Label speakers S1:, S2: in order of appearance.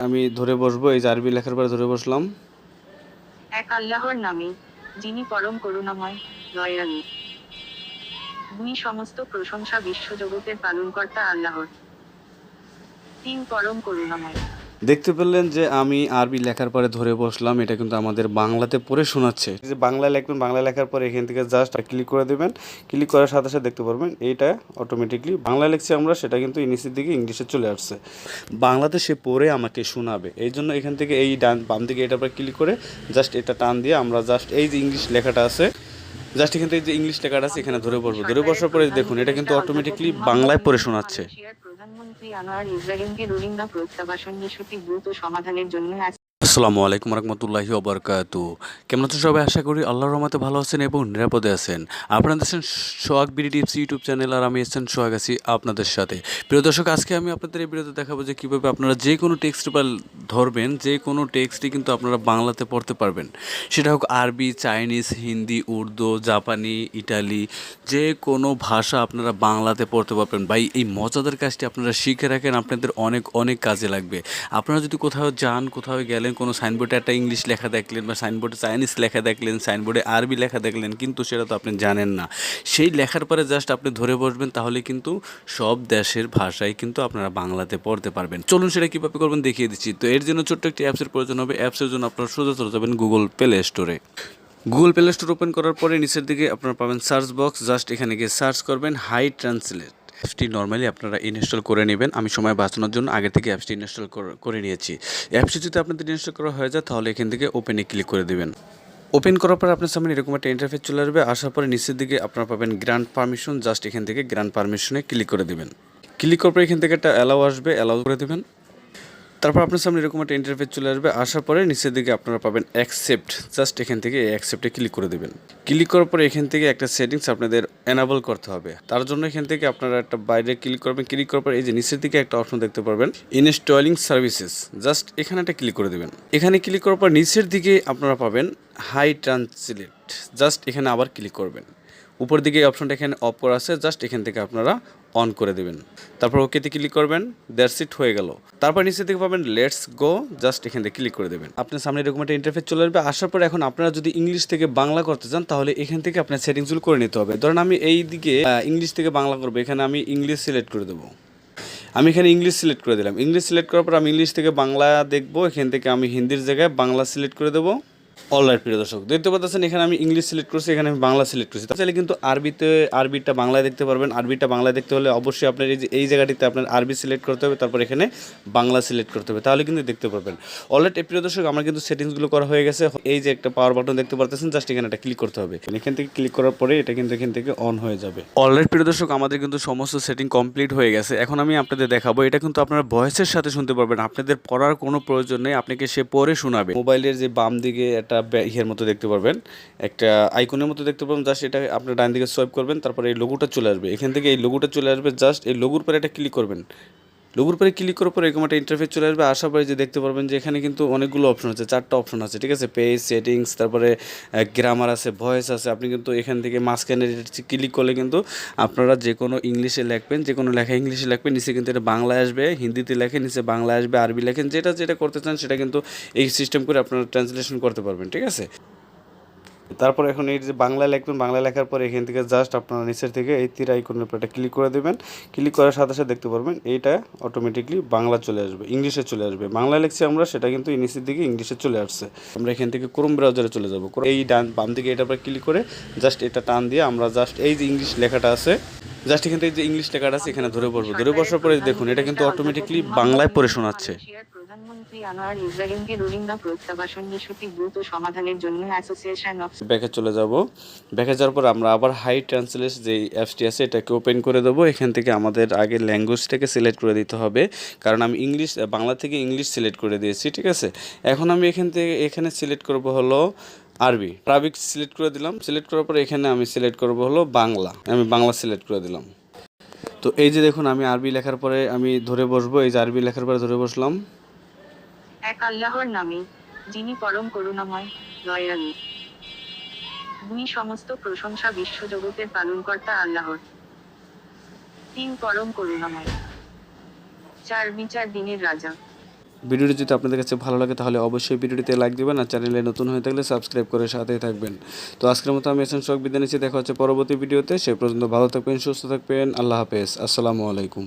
S1: আমি ধরে বসবো, এই আরবি লেখার পরে ধরে বসলাম।
S2: এক আল্লাহর নামে, যিনি পরম করুণাময়, দয়ালু। দুই সমস্ত প্রশংসা বিশ্বজগতের পালনকর্তা আল্লাহর। তিন পরম করুণাময়।
S1: দেখতে পেলেন যে আমি আরবি লেখার পরে ধরে বসলাম এটা কিন্তু আমাদের বাংলাতে পড়ে শোনাচ্ছে। যে বাংলা লিখবেন বাংলা লেখার পরে এখান থেকে জাস্ট ক্লিক করে দেবেন। ক্লিক করার সাথে সাথে দেখতে পারবেন এইটা অটোমেটিকলি বাংলা লিখছি আমরা সেটা কিন্তু ইংলিশের দিকে ইংলিশে চলে আসছে। বাংলাতে সে পড়ে আমাকে শোনাবে। এই জন্য এখান থেকে এই ডান বাম দিকে এটার পরে ক্লিক করে জাস্ট এটা টান দিয়ে আমরা জাস্ট এই যে ইংলিশ লেখাটা আছে জাস্ট এখান থেকে যে ইংলিশ লেখাটা আছে এখানে ধরে বসবো। ধরে বসার পরে দেখুন এটা কিন্তু অটোমেটিকলি বাংলায় পড়ে শোনাচ্ছে।
S2: প্রধানমন্ত্রী আনোয়ার ইব্রাহিমকে রোহিঙ্গা প্রত্যাবাসন ইস্যুটি দ্রুত সমাধানের জন্য
S1: আসসালামু আলাইকুম রহমতুল্লাহি ওবরকাত কেমন আছেন সবাই? আশা করি আল্লাহর রহমতে ভালো আছেন এবং নিরাপদে আছেন। আপনারা দেখছেন Sohag BD tips YouTube channel আর আমি এসেছেন সোহাগ আছি আপনাদের সাথে। প্রিয় দর্শক, আজকে আমি আপনাদের এই ভিডিওতে দেখাবো যে কীভাবে আপনারা যে কোনো টেক্সট ধরবেন, যে কোনো টেক্সটই কিন্তু আপনারা বাংলাতে পড়তে পারবেন। সেটা হোক আরবি, চাইনিজ, হিন্দি, উর্দু, জাপানি, ইটালি, যে কোনো ভাষা আপনারা বাংলাতে পড়তে পারবেন। ভাই, এই মজাদার কাজটি আপনারা শিখে রাখেন, আপনাদের অনেক অনেক কাজে লাগবে। আপনারা যদি কোথাও যান, কোথাও গেলেন কোনো সাইনবোর্ডে একটা ইংলিশ লেখা দেখলেন বা সাইনবোর্ডে চাইনিজ লেখা দেখলেন, সাইনবোর্ডে আরবি লেখা দেখলেন, কিন্তু সেটা তো আপনি জানেন না। সেই লেখার পরে জাস্ট আপনি ধরে বসবেন, তাহলে কিন্তু সব দেশের ভাষায় কিন্তু আপনারা বাংলাতে পড়তে পারবেন। চলুন সেটা কীভাবে করবেন দেখিয়ে দিচ্ছি। তো এর জন্য ছোট্ট একটি অ্যাপসের প্রয়োজন হবে। অ্যাপসের জন্য আপনারা সোজা চলে যাবেন গুগল প্লে স্টোরে গুগল প্লে স্টোর ওপেন করার পরে নিচের দিকে আপনারা পাবেন সার্চ বক্স জাস্ট এখানে গিয়ে সার্চ করবেন হাই ট্রান্সলেট অ্যাপসটি নর্মালি আপনারা ইনস্টল করে নেবেন। আমি সময় বাঁচানোর জন্য আগে থেকে অ্যাপসটি ইনস্টল করে নিয়েছি। অ্যাপসটি যদি আপনাদের ইনস্টল করা হয়ে যায়, তাহলে এখান থেকে ওপেনে ক্লিক করে দেবেন। ওপেন করার পর আপনার সামনে এরকম একটা ইন্টারফেস চলে আসবে। আসার পরে নিচের দিকে আপনারা পাবেন গ্র্যান্ড পারমিশন জাস্ট এখান থেকে গ্র্যান্ড পারমিশনে ক্লিক করে দেবেন। ক্লিক করার পর এখান থেকে একটা অ্যালাউ আসবে। অ্যালাউ করে দেবেন। তারপর আপনার সামনে এরকম একটা ইন্টারফেস চলে আসবে। আসার পরে নিচের দিকে আপনারা পাবেন অ্যাকসেপ্ট জাস্ট এখান থেকে এই অ্যাকসেপ্টে ক্লিক করে দেবেন। ক্লিক করার পরে এখান থেকে একটা সেটিংস আপনাদের এনাবল করতে হবে। তার জন্য এখান থেকে আপনারা একটা বাইরে ক্লিক করবেন। ক্লিক করার পর এই যে নিচের দিকে একটা অপশন দেখতে পারবেন। ইনস্টলিং সার্ভিসেস জাস্ট এখানে একটা ক্লিক করে দেবেন। এখানে ক্লিক করার পর নিচের দিকে আপনারা পাবেন হাই ট্রান্সলেট জাস্ট এখানে আবার ক্লিক করবেন। উপর দিকে অপশনটা এখানে অফ করা আছে। জাস্ট এখান থেকে আপনারা অন করে দেবেন। তারপর ওকেতে ক্লিক করবেন দ্যাটস ইট হয়ে গেল। তারপর নিচে থেকে পাবেন লেটস গো জাস্ট এখান থেকে ক্লিক করে দেবেন। আপনার সামনে এরকম একটা ইন্টারফেস চলে আসবে, আসার পর এখন আপনারা যদি ইংলিশ থেকে বাংলা করতে চান, তাহলে এখান থেকে আপনার সেটিংসগুলো করে নিতে হবে। ধরেন আমি এই দিকে ইংলিশ থেকে বাংলা করব, এখানে আমি ইংলিশ সিলেক্ট করে দেবো। আমি এখানে ইংলিশ সিলেক্ট করে দিলাম। ইংলিশ সিলেক্ট করার পর আমি ইংলিশ থেকে বাংলা দেখব, এখান থেকে আমি হিন্দির জায়গায় বাংলা সিলেক্ট করে দেবো। অলরাইট প্রিয় দর্শক দেখতে পাচ্ছেন এখানে আমি ইংলিশ সিলেক্ট করছি এখানে আমি বাংলা সিলেক্ট করছি। তাহলে কিন্তু আরবিতে আরবিটা বাংলায় দেখতে পারবেন। আরবিটা বাংলায় দেখতে হলে অবশ্যই আপনার এই যে এই জায়গাটিতে আপনার আরবি সিলেক্ট করতে হবে তারপর এখানে বাংলা সিলেক্ট করতে হবে। তাহলে কিন্তু দেখতে পারবেন। অলরেড প্রিয় দর্শক আমার কিন্তু সেটিংসগুলো করা হয়ে গেছে। এই যে একটা পাওয়ার বাটন দেখতে পারতেছেন জাস্ট এখানে একটা ক্লিক করতে হবে। এখান থেকে ক্লিক করার পরে এটা কিন্তু এখান থেকে অন হয়ে যাবে। অলরেড প্রিয় দর্শক আমাদের কিন্তু সমস্ত সেটিং কমপ্লিট হয়ে গেছে। এখন আমি আপনাদের দেখাবো এটা কিন্তু আপনার ভয়েসের সাথে শুনতে পারবেন। আপনাদের পড়ার কোনো প্রয়োজন নেই আপনাকে সে পরে শোনাবে। মোবাইলের যে বাম দিকে একটা ইয়ের মতো দেখতে পারবেন। একটা আইকনের মতো দেখতে পাবেন জাস্ট এটা আপনার ডান দিকে সোয়াইপ করবেন, তারপরে এই লোগোটা চলে আসবে। এখান থেকে এই লোগোটা চলে আসবে, জাস্ট এই লোগোর পরে এটা ক্লিক করবেন। লোগোর পরে ক্লিক করার পর এরকম একটা ইন্টারফেস চলে আসবে। আসার পরে যে দেখতে পারবেন যে এখানে কিন্তু অনেকগুলো অপশন আছে, চারটা অপশন আছে, ঠিক আছে? পেজ সেটিংস তারপরে গ্রামার আছে ভয়েস আছে। আপনি কিন্তু এখান থেকে মাঝখানে ক্লিক করলে কিন্তু আপনারা যে কোনো ইংলিশে লিখবেন, যে কোনো লেখা ইংলিশে লিখবেন, নিচে কিন্তু এটা বাংলায় আসবে, হিন্দিতে লেখেন, নিচে বাংলায় আসবে, আরবি লেখেন, যেটা যেটা করতে চান সেটা কিন্তু এই সিস্টেম করে আপনারা ট্রান্সলেশন করতে পারবেন, ঠিক আছে? তারপর এখন এই যে বাংলা লিখবেন বাংলা লেখার পর এখান থেকে জাস্ট আপনারা নিচের থেকে এই তীর আইকনের উপর একটা ক্লিক করে দেবেন। ক্লিক করার সাথে সাথে দেখতে পারবেন, এইটা অটোমেটিকলি বাংলা চলে আসবে, ইংলিশে চলে আসবে। বাংলা লিখছি আমরা, সেটা কিন্তু নিচের দিকে ইংলিশে চলে আসছে। আমরা এখান থেকে ক্রোম ব্রাউজারে চলে যাব। এই ডান, বাম দিকে এটার উপর ক্লিক করে জাস্ট এটা টান দিয়ে আমরা জাস্ট এই যে ইংলিশ লেখাটা আছে জাস্ট এখান থেকে যে ইংলিশ লেখাটা আছে, এখানে ধরে পড়ব ধরে বসার পরে দেখুন, এটা কিন্তু অটোমেটিকলি বাংলায় পড়ে শোনাচ্ছে।
S2: প্রধানমন্ত্রী
S1: চলে যাব। ব্যাকে যাওয়ার পর আমরা আবার হাই ট্রান্সলেট যে অ্যাপসটি আছে, এটাকে ওপেন করে দেবো। এখান থেকে আমাদের আগে ল্যাঙ্গুয়েজটাকে সিলেক্ট করে দিতে হবে। কারণ আমি ইংলিশ, বাংলা থেকে ইংলিশ সিলেক্ট করে দিয়েছি, ঠিক আছে? এখন আমি এখান থেকে, এখানে সিলেক্ট করব হলো আরবি। আরবিক সিলেক্ট করে দিলাম। সিলেক্ট করার পর এখানে আমি সিলেক্ট করব হলো বাংলা। আমি বাংলা সিলেক্ট করে দিলাম। তো এই যে দেখুন, আমি আরবি লেখার পরে আমি ধরে বসবো। এই যে আরবি লেখার পরে ধরে বসলাম।
S2: আল্লাহর নামে, যিনি পরম করুণাময়, দয়ালু। দুই সমস্ত প্রশংসা বিশ্বজগতের পালনকর্তা আল্লাহর। তিন পরম করুণাময় চার বিচার দিনের রাজা।
S1: ভিডিওটি যদি আপনাদের কাছে ভালো লাগে, তাহলে অবশ্যই ভিডিওটিতে লাইক দিবেন আর চ্যানেলে নতুন হয়ে থাকলে সাবস্ক্রাইব করে সাথেই থাকবেন। তো আজকের মতো আমি এসেন শখ বিদ্যা নিচ্ছি, দেখা হচ্ছে পরবর্তী ভিডিওতে। সে পর্যন্ত ভালো থাকবেন, সুস্থ থাকবেন, আল্লাহ হাফেজ। আসসালামু আলাইকুম।